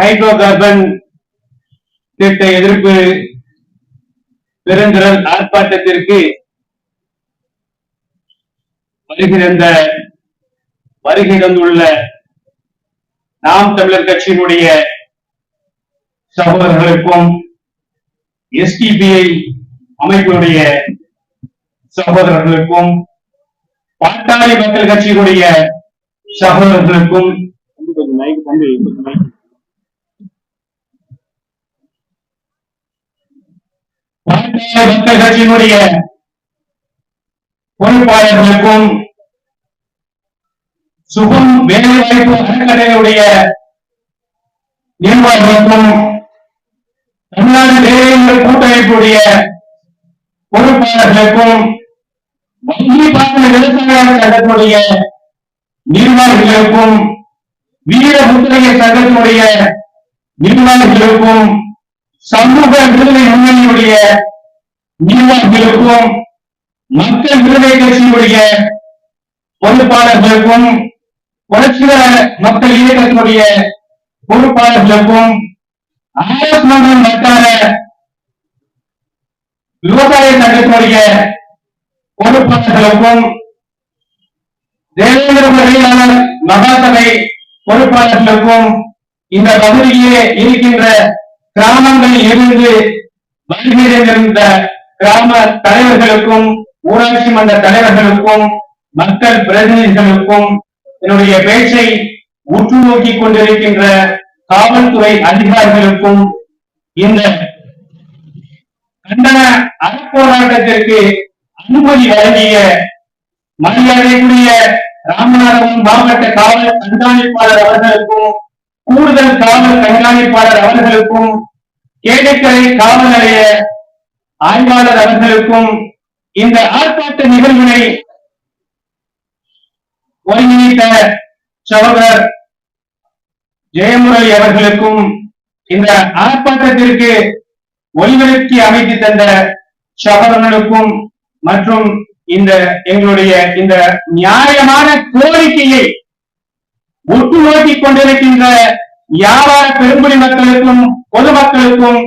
Hydro carbon திட்ட எதிர்ப்பு பெருந்திரள் ஆர்ப்பாட்டத்திற்கு வருகிறந்த வருகிறந்துள்ள நாம் தமிழர் கட்சியினுடைய சகோதரர்களுக்கும் எஸ்டிபிஐ அமைப்பினுடைய சகோதரர்களுக்கும் பாட்டாளி மக்கள் கட்சியினுடைய சகோதரர்களுக்கும் பாட்டாளி கட்சியினுடைய பொறுப்பாளர்களுக்கும் சுகம் வேலைவாய்ப்பு அறக்கட்டளையுடைய நிர்வாகிக்கும் தமிழ்நாடு வேலைகள் கூட்டமைப்புடைய பொறுப்பாளர்களுக்கும் வங்கி பாசன விவசாய சங்கத்துடைய நிர்வாகிகளுக்கும் வீர முத்திரைய சங்கத்துடைய நிர்வாகிகளுக்கும் சமூக விடுதலை முன்னணியுடைய நிர்வாகிகளுக்கும் மக்கள் விடுதலை கட்சியினுடைய பொறுப்பாளர்களுக்கும் புரட்சிகர மக்கள் இயக்கத்தினுடைய பொறுப்பாளர்களுக்கும் ஆர்எஸ் மன்றம் வட்டார விவசாய சங்கத்தினுடைய பொறுப்பாளர்களுக்கும் தேவேந்திர வகையிலாளர் மகாசபை பொறுப்பாளர்களுக்கும் இந்த பகுதியிலே இருக்கின்ற கிராமங்களில் இருந்து வருகின்ற கிராம தலைவர்களுக்கும் ஊராட்சி மன்ற தலைவர்களுக்கும் மக்கள் பிரதிநிதிகளுக்கும் என்னுடைய பேச்சை உற்று நோக்கி கொண்டிருக்கின்ற காவல்துறை அதிகாரிகளுக்கும் இந்த கண்டன அறப்போராட்டத்திற்கு அனுமதி வழங்கிய மரியாதைக்குரிய ராமநாதபுரம் மாவட்ட காவல் கண்காணிப்பாளர் அவர்களுக்கும் கூடுதல் காவல் கண்காணிப்பாளர் அவர்களுக்கும் கேடக்கரை காவல் நிலைய ஆய்வாளர் அவர்களுக்கும் இந்த ஆர்ப்பாட்ட நிகழ்வினை ஒருங்கிணைத்த சகோதரர் ஜெயமுரளி அவர்களுக்கும் இந்த ஆர்ப்பாட்டத்திற்கு ஒலிபரப்பி அமைத்து தந்த சகோதரனுக்கும் மற்றும் இந்த எங்களுடைய இந்த நியாயமான கோரிக்கையை ஒட்டு நோக்கிக் கொண்டிருக்கின்ற வியாபார பெரும்புலி மக்களுக்கும் பொதுமக்களுக்கும்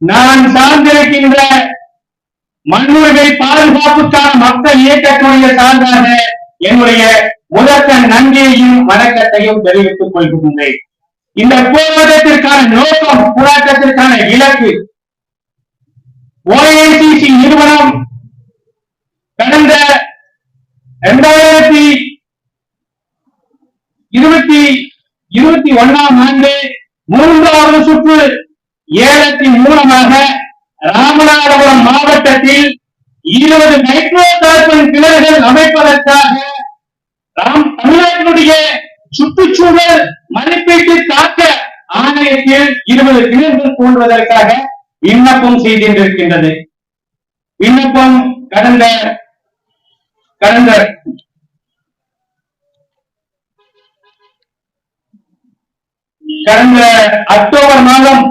நான் சார்ந்திருக்கின்ற மண்ணுரிமை பாதுகாப்புக்கான மக்கள் இயக்கக்கூடிய சார்பாக என்னுடைய முதற்க நன்றியையும் வணக்கத்தையும் தெரிவித்துக் கொள்கின்றேன். இந்த போராட்டத்திற்கான நோக்கம் போராட்டத்திற்கான இலக்கு ஓஐசிசி நிறுவனம் கடந்த இரண்டாயிரத்தி இருபத்தி இருபத்தி ஒன்னாம் ஆண்டு மூன்றாவது சுற்று ஏலத்தின் மூலமாக ராமநாதபுரம் மாவட்டத்தில் இருபது மைக்ரோ கார்பன் கிணறுகள் அமைப்பதற்காக ராம் தமிழ்நாட்டினுடைய சுற்றுச்சூழல் மதிப்பீட்டு தாக்க ஆணையத்தில் இருபது கிணறுகள் தோன்றுவதற்காக விண்ணப்பம் செய்திருக்கின்றது. விண்ணப்பம் கடந்த கடந்த கடந்த அக்டோபர் மாதம்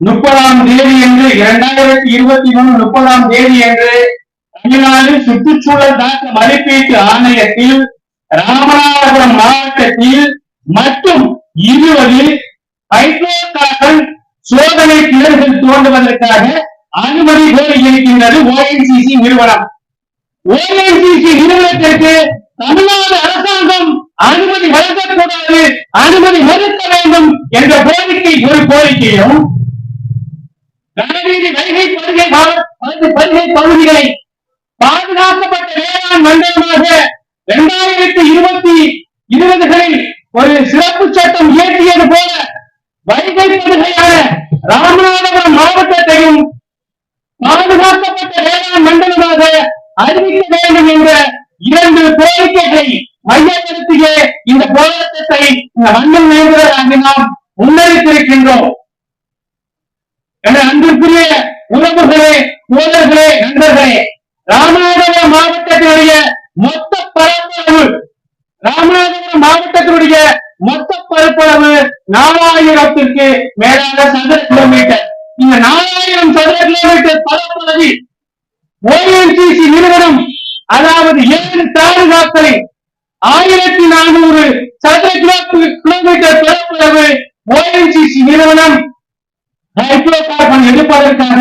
முப்பதாம் தேதி என்று இரண்டாயிரத்தி இருபத்தி மூணு முப்பதாம் தேதி என்று தமிழ்நாடு சுற்றுச்சூழல் தாக்க மதிப்பீட்டு ஆணையத்தில் ராமநாதபுரம் மாவட்டத்தில் மற்றும் இருபது ஹைட்ரோ கார்பன் சோதனை கிணறுகள் தோண்டுவதற்காக அனுமதி கோரி இருக்கின்றது ஓஎன்சிசி நிறுவனம். ஓஎன்சிசி நிறுவனத்திற்கு தமிழ்நாடு அரசாங்கம் அனுமதி வழங்கக்கூடாது அனுமதி மறுக்க வேண்டும் என்ற கோரிக்கை ஒரு கோரிக்கையும் கனவீதி வைகை பருகை பா- பகுதிகளை பாதுகாக்கப்பட்ட வேளாண் மண்டலமாக இரண்டாயிரத்தி இருபத்தி இருபதுகளில் ஒரு சிறப்பு சட்டம் இயற்றியது போல வைகை படுகையான ராமநாதபுரம் மாவட்டத்தையும் பாதுகாக்கப்பட்ட வேளாண் மண்டலமாக அறிவிக்க வேண்டும் என்ற இரண்டு கோரிக்கைகளை மையப்படுத்திய இந்த போராட்டத்தை இந்த மண்ணில் நேர்வதாக நாம் முன்னெடுத்திருக்கின்றோம் என அன்பிற்குரிய உறவுகளே தோழர்களே நண்பர்களே ராமநாதபுரம் மாவட்டத்தினுடைய மொத்த பரப்பளவு ராமநாதபுரம் மாவட்டத்தினுடைய மொத்த பரப்பளவு நாலாயிரத்திற்கு மேலான சதுர கிலோமீட்டர் இந்த நாலாயிரம் சதுர கிலோமீட்டர் பரப்பளவில் ஓஎன்சிசி நிறுவனம் அதாவது ஏழு தாலுகாக்களில் ஆயிரத்தி நானூறு சதுர கிலோ- கிலோமீட்டர் பரப்பளவு ஓஎன்ஜிசி நிறுவனம் ஹைட்ரோ கார்பன் எடுப்பதற்காக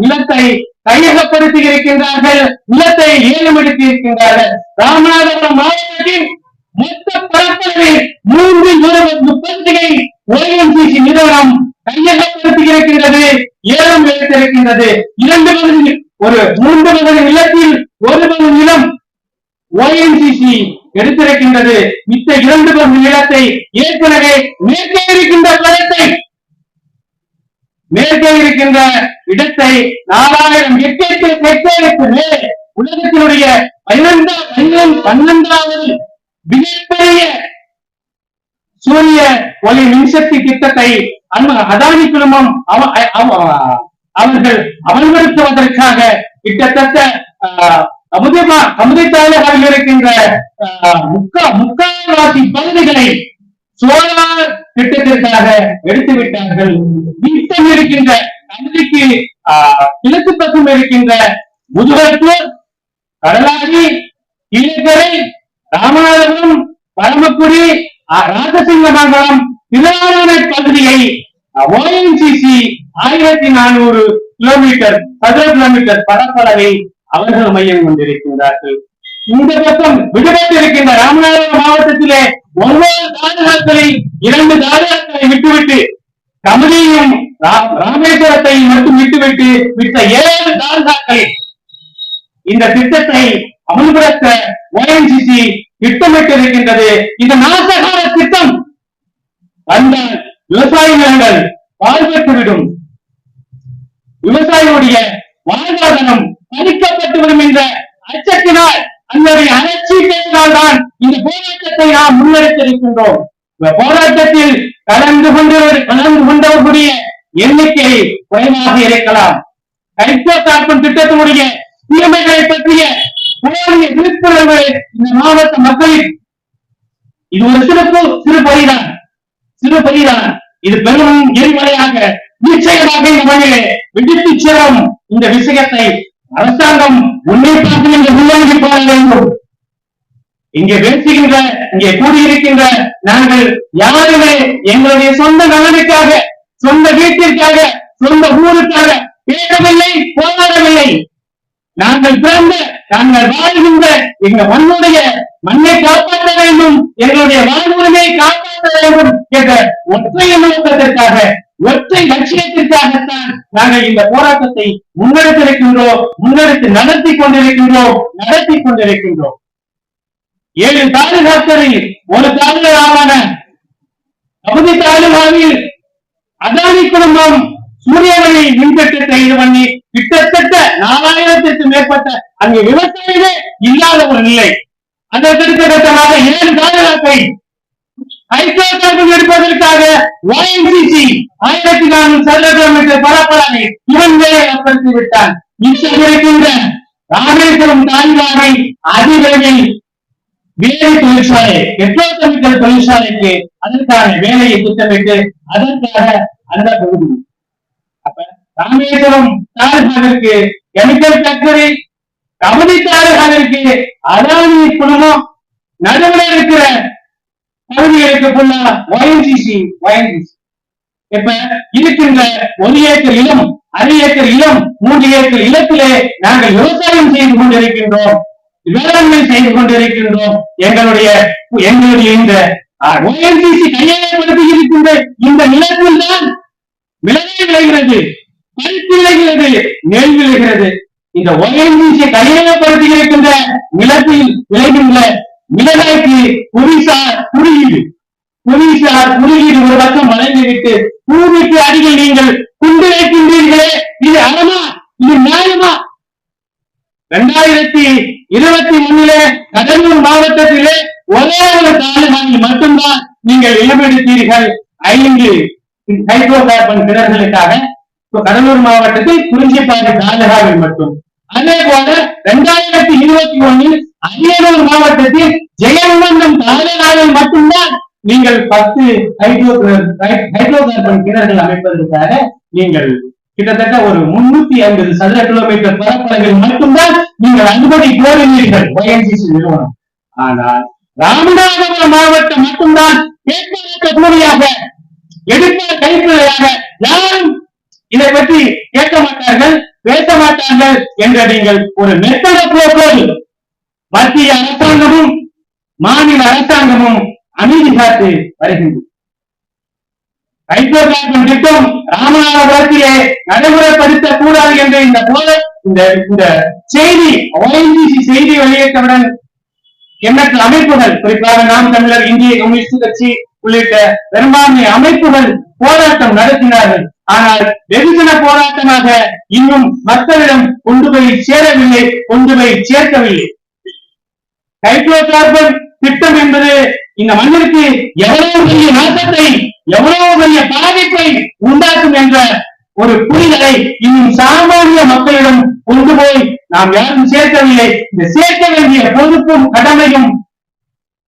நிலத்தை கையகப்படுத்தி இருக்கின்றார்கள் நிலத்தை ஏலமெடுத்தி இருக்கின்றார்கள் ராமநாதபுரம் மாவட்டத்தின் மொத்த பரப்பளவில் மூன்று முப்பதுகளை ஓஎன்ஜிசி நிறுவனம் கையகப்படுத்தி இருக்கின்றது ஏலம் எடுத்திருக்கின்றது இரண்டு பகுதி ஒரு மூன்று பகுதி நிலத்தில் ஒரு பகுதி நிலம் ஓஎன்சிசி எடுத்திருக்கின்றது. மித்த இரண்டு பங்கு நிலத்தை ஏற்கனவே மேற்கே இருக்கின்ற பலத்தை மேற்கே இருக்கின்ற இடத்தை நாலாயிரம் ஹெக்டேருக்கு ஹெக்டேருக்கு உலகத்தினுடைய பதினெண்டாம் பன்னெண்டாவது மிகப்பெரிய சூரிய ஒளி மின்சக்தி திட்டத்தை அன்பு அதானி குழுமம் அவ- அவ- அவர்கள் அமல்படுத்துவதற்காக கிட்டத்தட்ட ஆஹ், அமுதமா அமுதத்தாளர்கள் இருக்கின்ற முக்கா முக்காவாசி பகுதிகளை சோலார் திட்டத்திற்காக எடுத்து விட்டார்கள். வீட்டம் இருக்கின்ற கல்விக்கு கிழக்கு பக்கம் இருக்கின்ற முதுகத்தூர் கடலாடி கீழக்கரை ராமநாதபுரம் பரமக்குடி ராஜசிங்க மங்கலம் திருவாரூரை பகுதியை ஓஎன்சிசி ஆயிரத்தி நானூறு கிலோமீட்டர் சதுர கிலோமீட்டர் பரப்பளவை அவர்கள் மையம் கொண்டிருக்கின்றார்கள். இந்த பக்கம் விடுபட்டிருக்கின்ற ராமநாதபுரம் மாவட்டத்திலே ஒன்பது தாலுகாக்களை இரண்டு தாலுகாக்களை விட்டுவிட்டு கமலியும் ராமேஸ்வரத்தை ராமேஸ்வரத்தையும் மட்டும் விட்டுவிட்டு விட்ட ஏழு தாதகாக்களை இந்த திட்டத்தை அமல்படுத்த ஓஎன்சிசி திட்டமிட்டிருக்கின்றது. இது நாசகார திட்டம். வந்தால் விவசாய நிலங்கள் பாழ்பட்டுவிடும் விவசாயியுடைய வாழ்வாதாரம் பறிக்கப்பட்டுவிடும் என்ற அச்சத்தினால் அதனுடைய அலட்சியத்தினால் தான் இந்த போராட்டத்தை நாம் முன்னெடுத்திருக்கின்றோம். இந்த போராட்டத்தில் கலந்து கொண்டவர் கலந்து கொண்டவர்களுடைய எண்ணிக்கை குறைவாக இருக்கலாம். கைப்போ காக்கும் திட்டத்தினுடைய தீமைகளை பற்றிய போதிய விழிப்புணர்வு இந்த மாவட்ட மக்களின் இது ஒரு சிறப்பு சிறு பரிதான் சிறு பரிதான் இது பெரும் எரிமலையாக நிச்சயமாக இந்த மண்ணிலே வெடித்து சேரும் இந்த விஷயத்தை அரசாங்கம் உன்னிப்பாக இந்த உள்ளடங்கி பாட வேண்டும். இங்கே பேசுகின்ற இங்கே கூடியிருக்கின்ற நாங்கள் யாருமே எங்களுடைய சொந்த நலனுக்காக சொந்த வீட்டிற்காக சொந்த ஊருக்காக பேசவில்லை போராடவில்லை. நாங்கள் பிறந்த நாங்கள் வாழ்கின்ற எங்க மண்ணுடைய மண்ணை காப்பாற்ற வேண்டும் எங்களுடைய வாழ்வுரிமையை காப்பாற்ற வேண்டும் என்ற ஒற்றைய நோக்கத்திற்காக ஒற்றை லட்சியத்திற்காகத்தான் நாங்கள் இந்த போராட்டத்தை முன்னெடுத்திருக்கின்றோம் முன்னெடுத்து நடத்தி கொண்டிருக்கின்றோம் நடத்தி கொண்டிருக்கின்றோம் ஏழு தாலுகாக்களில் ஒரு தாலுகாவான பகுதி தாலுகாவில் அதானி குடும்பம் சூரியவழி மின்திட்டத்தை இது பண்ணி கிட்டத்தட்ட நாலாயிரத்திற்கு மேற்பட்ட அங்கே விவசாயமே இல்லாத ஒரு நிலை. அதற்கு அடுத்தகட்டமாக ஏழு தாலுகாக்களை ஹைட்ரோ எடுப்பதற்காக ஆயிரத்தி நானூறு சதுர கிலோமீட்டர் பரப்பளவை இவன் வேலைப்படுத்தி விட்டான் மிச்சம் இருக்கின்ற ராமேஸ்வரம் தாலுகாவை அதிவிரைவில் வேலை தொழிற்சாலை பெட்ரோகெமிக்கல் தொழிற்சாலைக்கு அதற்கான வேலையை திட்டமிட்டு அதற்காக அந்த பகுதி. அப்ப ராமேஸ்வரம் தாலுகாவிற்கு கெமிக்கல் ஃபேக்டரி கபடி தாலுகாவிற்கு அதானி குழுமம் நடுவில் இருக்கிற பகுதிகளுக்கு ஃபுல்லா ஒயன்சிசி ஒயன்சிசி இப்ப இருக்கின்ற ஒரு ஏக்கர் இளம் அரை ஏக்கர் இளம் மூன்று ஏக்கர் இலத்திலே நாங்கள் விவசாயம் செய்து கொண்டிருக்கின்றோம். வேளாண்மை செய்து கொண்டிருக்கின்றோம். எங்களுடைய எங்களுடைய இந்த ஓஎன்சிசி கையகப்படுத்தி இருக்கின்ற இந்த நிலத்தில் தான் மிளகாய் விளைகிறது பருத்தி விளைகிறது நெல் விளைகிறது. இந்த ஓஎன்சிசி கையகப்படுத்தி இருக்கின்ற நிலத்தில் விளைகின்ற மிளகாய்க்கு புவிசார் குறியீடு புவிசார் குறியீடு ஒரு பக்கம் வழங்கிவிட்டு பூமிக்கு அடியில் நீங்கள் குண்டு வைக்கின்றீர்களே இது அறமா? இது நியாயமா? இரண்டாயிரத்தி இருபத்தி ஒண்ணுல கடலூர் மாவட்டத்திலே ஒரே ஒரு தாலுகாவில் மட்டும்தான் நீங்கள் இழப்பெடுத்தீர்கள் ஐந்து ஹைட்ரோ கார்பன் கிணறுகளுக்காக இப்ப கடலூர் மாவட்டத்தில் குறிஞ்சிப்பாடி தாலுகாவில் மட்டும். அதே போல இரண்டாயிரத்தி இருபத்தி ஒண்ணில் அரியலூர் மாவட்டத்தில் ஜெயங்கொண்டம் தாலுகாவில் மட்டும்தான் நீங்கள் பத்து ஹைட்ரோ ஹைட்ரோ கார்பன் கிணறுகள் அமைப்பதற்காக நீங்கள் கிட்டத்தட்ட ஒரு முன்னூத்தி ஐம்பது சதுர கிலோமீட்டர் பரப்பளவில் மட்டும்தான் நீங்கள் அனுமதி கோருவீர்கள் ஒயன்சிசி நிறுவனம். ஆனால் ராமநாதபுரம் மாவட்டம் மட்டும்தான் கேட்கப்பட்ட பூமியாக எடுத்த கைப்பிள்ளையாக யாரும் இதை பற்றி கேட்க மாட்டார்கள் பேச மாட்டார்கள் என்ற நீங்கள் ஒரு மெத்தட போக்கோடு மத்திய அரசாங்கமும் மாநில அரசாங்கமும் அமைதி காத்து வருகின்றது ஹைட்ரோகார்பன் திட்டம் ராமநாதபுரத்திலே நடைமுறைப்படுத்த கூடாது என்ற இந்த போல இந்த இந்த செய்தி ONGC செய்தி வெளியிட்டவுடன் எண்ணற்ற அமைப்புகள் குறிப்பாக நாம் தமிழர் இந்திய கம்யூனிஸ்ட் கட்சி உள்ளிட்ட பெரும்பான்மை அமைப்புகள் போராட்டம் நடத்தினார்கள். ஆனால் வெகுஜன போராட்டமாக இன்னும் மக்களிடம் கொண்டு போய் சேரவில்லை கொண்டு போய் சேர்க்கவில்லை. ஹைட்ரோ கார்பன் திட்டம் என்பது இந்த மண்ணிற்கு எவ்வளவு பெரிய நாட்டத்தை எவ்வளவு பெரிய பாதிப்பை உண்டாக்கும் என்ற ஒரு புரிதலை இன்னும் சாமானிய மக்களிடம் கொண்டு போய் நாம் யாரும் சேர்க்கவில்லை. இந்த சேர்க்க வேண்டிய பொறுப்பும் கடமையும்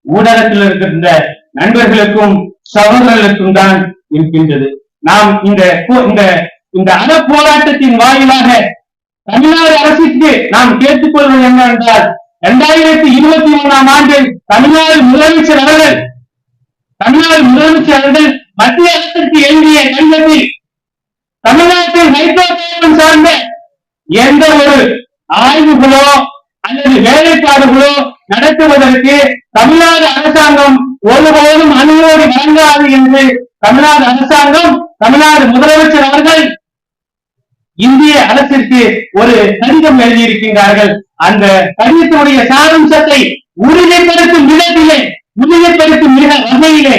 ஊடகத்தில் இருக்கின்ற நண்பர்களுக்கும் சகோதரர்களுக்கும் தான் இருக்கின்றது. நாம் இந்த இந்த இந்த அற போராட்டத்தின் வாயிலாக தமிழ்நாடு அரசுக்கு நாம் கேட்டுக்கொள்வது என்னவென்றால் இரண்டாயிரத்தி இருபத்தி மூணாம் ஆண்டு தமிழ்நாடு முதலமைச்சர் அவர்கள் தமிழ்நாடு முதலமைச்சர் அவர்கள் மத்திய அரசுக்கு எழுதிய கடிதத்தில் தமிழ்நாட்டில் ஹைட்ரோ கார்பன் சார்ந்த எந்த ஒரு ஆய்வுகளோ அல்லது வேலைப்பாடுகளோ நடத்துவதற்கு தமிழ்நாடு அரசாங்கம் ஒருபோதும் அனுமதி வழங்காது என்று தமிழ்நாடு அரசாங்கம் தமிழ்நாடு முதலமைச்சர் அவர்கள் இந்திய அரசிற்கு ஒரு கடிதம் எழுதியிருக்கின்றார்கள். அந்த கடிதத்தினுடைய சாரம்சத்தை உறுதிப்படுத்தும் விதத்திலே உறுதிப்படுத்தும் மிக வகையிலே.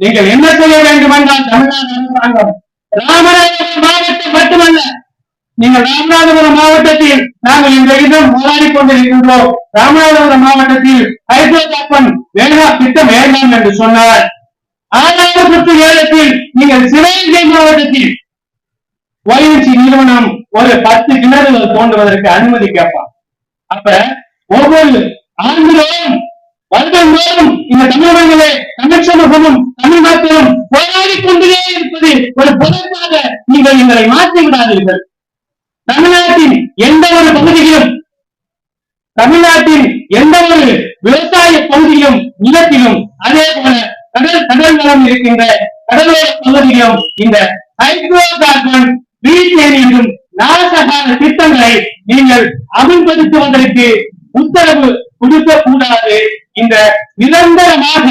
நீங்கள் என்ன செய்ய வேண்டும் என்றால் தமிழ்நாடு அரசாங்கம் ராமநாதபுரம் மாவட்டம் மட்டுமல்ல நீங்கள் ராமநாதபுரம் மாவட்டத்தில் நாங்கள் இந்த இடம் போராடி கொண்டிருக்கின்றோம் ராமநாதபுரம் மாவட்டத்தில் ஹைட்ரோ கார்பன் வேண்டாம் திட்டம் வேண்டாம் என்று சொன்னார் ஆறாவது சுற்று ஏலத்தில் நீங்கள் சிவகங்கை மாவட்டத்தில் ஓஎன்சி நிறுவனம் ஒரு பத்து கிணறுகள் தோன்றுவதற்கு அனுமதி கேட்பான். அப்ப ஒவ்வொரு ஆண்டுகளும் வருடந்தோறும் இந்த தமிழகங்களே தமிழ் சமூகமும் தமிழ் மக்களும் போராடி கொண்டே இருப்பது ஒரு பொறுப்பாக நீங்கள் எங்களை மாற்றி விடாதீர்கள் தமிழ்நாட்டின் எந்த ஒரு பகுதியிலும் தமிழ்நாட்டின் எந்த ஒரு விவசாய பகுதியிலும் நிலத்திலும் அதே போல கடல் கடல் நலம் இருக்கின்ற கடலோர பகுதியிலும் இந்த ஹைட்ரோ கார்பன் மீத்தேன் என்றும் நாசகான திட்டங்களை நீங்கள் அமல்படுத்துவதற்கு உத்தரவு கொடுக்க கூடாது இந்த நிரந்தரமாக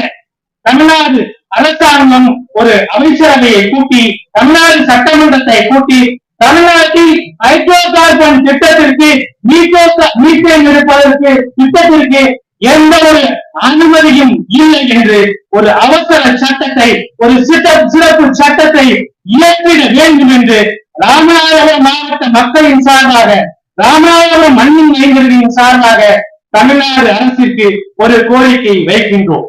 தமிழ்நாடு அரசாங்கம் ஒரு அமைச்சரவையை கூட்டி தமிழ்நாடு சட்டமன்றத்தை கூட்டி தமிழ்நாட்டில் ஹைட்ரோ கார்பன் திட்டத்திற்கு மீத்தோ- மீத்தேன் எடுப்பதற்கு திட்டத்திற்கு எந்த ஒரு அனுமதியும் இல்லை என்று ஒரு அவசர சட்டத்தை ஒரு சிறப்பு சட்டத்தை இயற்றிட வேண்டும் என்று ராமநாதபுரம் மாவட்ட மக்களின் சார்பாக ராமநாதபுரம் மண்ணின் இளைஞர்களின் சார்பாக தமிழ்நாடு அரசிற்கு ஒரு கோரிக்கை வைக்கின்றோம்.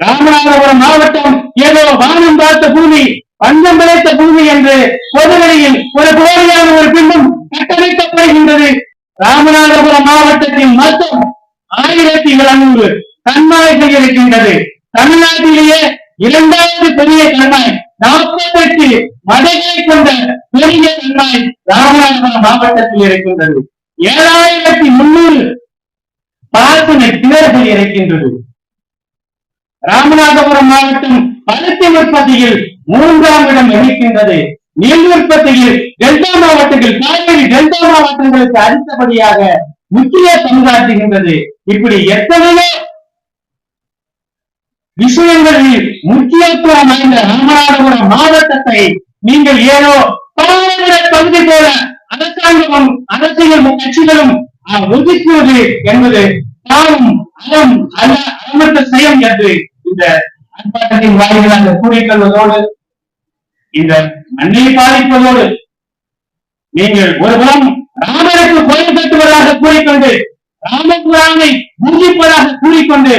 ராமநாதபுரம் மாவட்டம் ஏதோ வானம் பார்த்த பூமி பஞ்சம் விளைத்த பூமி என்று பொதுவெளியில் ஒரு போலியான ஒரு பிம்பம் கட்டமைக்கப்படுகின்றது. ராமநாதபுரம் மாவட்டத்தில் மொத்தம் ஆயிரத்தி எழுநூறு கண்மாய்கள் இருக்கின்றது. தமிழ்நாட்டிலேயே இரண்டாவது பெரிய கண்மாய். நாற்பத்தெட்டு கொண்ட பெரிய கண்மாய் ராமநாதபுரம் மாவட்டத்தில் இருக்கின்றது. ஏழாயிரத்தி முன்னூறு பார்ப்பனை கிணறுகள் இருக்கின்றது. ராமநாதபுரம் மாவட்டம் பருத்தி உற்பத்தியில் மூன்றாம் இடம் இருக்கின்றது. நெல் உற்பத்தியில் டெல்டா மாவட்டங்கள் காவிரி டெல்டா மாவட்டங்களுக்கு அடுத்தபடியாக முக்கிய பங்காற்றுகின்றது. இப்படி எத்தனையோ விஷயங்களில் முக்கியத்துவம் வாய்ந்த ராமநாதபுரம் மாவட்டத்தை நீங்கள் ஏதோ பகுதி போல அரசாங்கமும் அரசியல் கட்சிகளும் ஒதுக்குவது என்பது தானும் அறம் அல்ல அறமற்ற செயல் என்று இந்த ஆர்ப்பாட்டத்தின் வாயிலாக கூறிக்கொள்வதோடு இந்த மண்ணை பாதிப்பதோடு நீங்கள் ஒருபுறம் ராமருக்கு கோயில் கட்டுவதாக கூறிக்கொண்டு ராமபுராமை பூஜிப்பதாக கூறிக்கொண்டு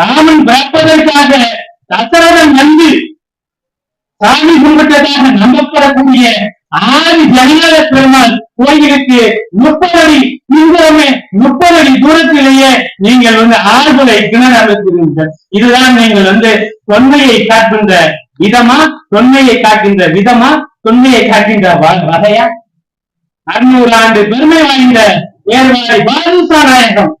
ராமன் பிறப்பதற்காக தசரதன் வந்து சாமி கும்பிட்டதாக நம்பப்படக்கூடிய ஆதி ஜனநாத பெருமாள் கோயிலுக்கு முப்பது அடி பின்புறமே முப்பது அடி தூரத்திலேயே நீங்கள் வந்து ஆறுதலை கிணறு அமைக்கிறீர்கள் இதுதான் நீங்கள் வந்து தொன்மையை காட்டுகின்ற விதமா தொன்மையை காட்டுகின்ற விதமா தொன்மையை காட்டுகின்ற வகையா? அறுநூறு ஆண்டு பெருமை வாய்ந்த ஏர்வாடி பாதுசா நாயகம்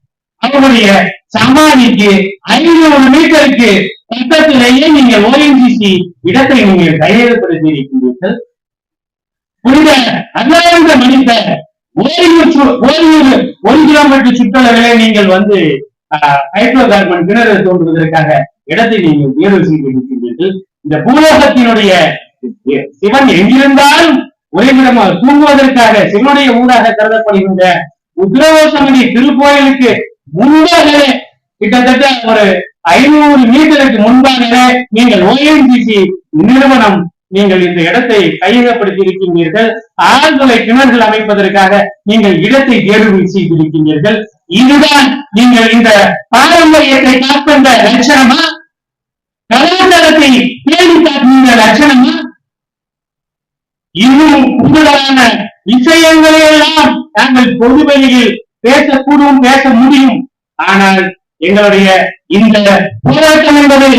அவருடைய சமாதிக்கு ஐநூறு மீட்டருக்கு பக்கத்திலேயே நீங்க ஓஎன்ஜிசி இடத்தை நீங்கள் கையெழுப்படுத்தி இருக்கின்றீர்கள் புனித அண்ணாந்த மனித ஓரியூர் ஓரியூர் ஒரு கிலோமீட்டர் சுற்றளவிலே நீங்கள் வந்து ஹைட்ரோ கார்பன் கிணறு தோன்றுவதற்காக இடத்தை நீங்கள் தேர்வு செய்திருக்கின்றீர்கள் இந்த பூலோகத்தினுடைய சிவன் எங்கிருந்தாலும் ஒரே விதமாக தூங்குவதற்காக சிவனுடைய ஊடாக கருதப்படுகின்ற உத்ரவோசமணி திருக்கோயிலுக்கு முன்பாகவே கிட்டத்தட்ட ஒரு ஐநூறு மீட்டருக்கு முன்பாகவே நீங்கள் ஓஎன்ஜிசி நிறுவனம் நீங்கள் இந்த இடத்தை கையகப்படுத்தி இருக்கின்றீர்கள் ஆழ்துளை கிணறுகள் அமைப்பதற்காக நீங்கள் இடத்தை தேர்வு செய்திருக்கின்றீர்கள். இதுதான் நீங்கள் இந்த பாரம்பரியத்தை காக்கின்ற லட்சணமா? கலாச்சாரத்தை பேணி காக்கின்ற லட்சணமா? இன்னும் கூடுதலான விஷயங்களை எல்லாம் நாங்கள் பொதுவெளியில் பேசக்கூடும் பேச முடியும் ஆனால் எங்களுடைய இந்த போராட்டம் என்பது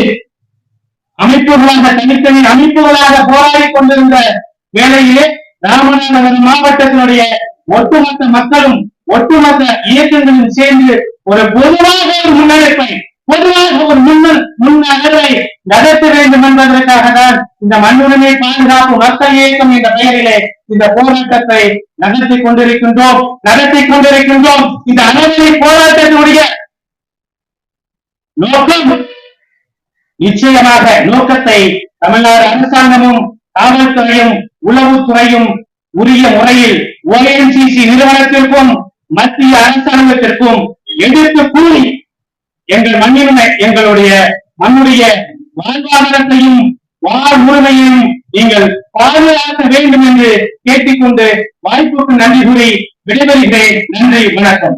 அமைப்புகளாக தனித்தனி அமைப்புகளாக போராடி கொண்டிருந்த வேளையிலே ராமநாதபுரம் மாவட்டத்தினுடைய ஒட்டுமொத்த மக்களும் ஒட்டுமொத்த இயக்கங்களும் சேர்ந்து ஒரு பொதுவாக ஒரு முன்னெடுப்பை பொதுவாக ஒரு முன்ன நடத்த வேண்டும் என்பதற்காக தான் இந்த மண்ணுரிமை பாதுகாப்பு மக்கள் இயக்கம் என்ற பெயரிலே இந்த போராட்டத்தை நடத்தி கொண்டிருக்கின்றோம் நடத்தி கொண்டிருக்கின்றோம். இந்த அறவழி போராட்டத்தினுடைய நோக்கம் நிச்சயமாக நோக்கத்தை தமிழ்நாடு அரசாங்கமும் காவல்துறையும் உளவுத்துறையும் உரிய முறையில் ஓஎன்சிசி நிறுவனத்திற்கும் மத்திய அரசாங்கத்திற்கும் எதிர்த்து கூறி எங்கள் மண்ணின் எங்களுடைய மண்ணுடைய வாழ்வாதாரத்தையும் வாழ்வுரிமையையும் நீங்கள் பாதுகாக்க வேண்டும் என்று கேட்டுக்கொண்டு வாய்ப்புக்கு நன்றி கூறி விடைபெறுகிறேன். நன்றி வணக்கம்.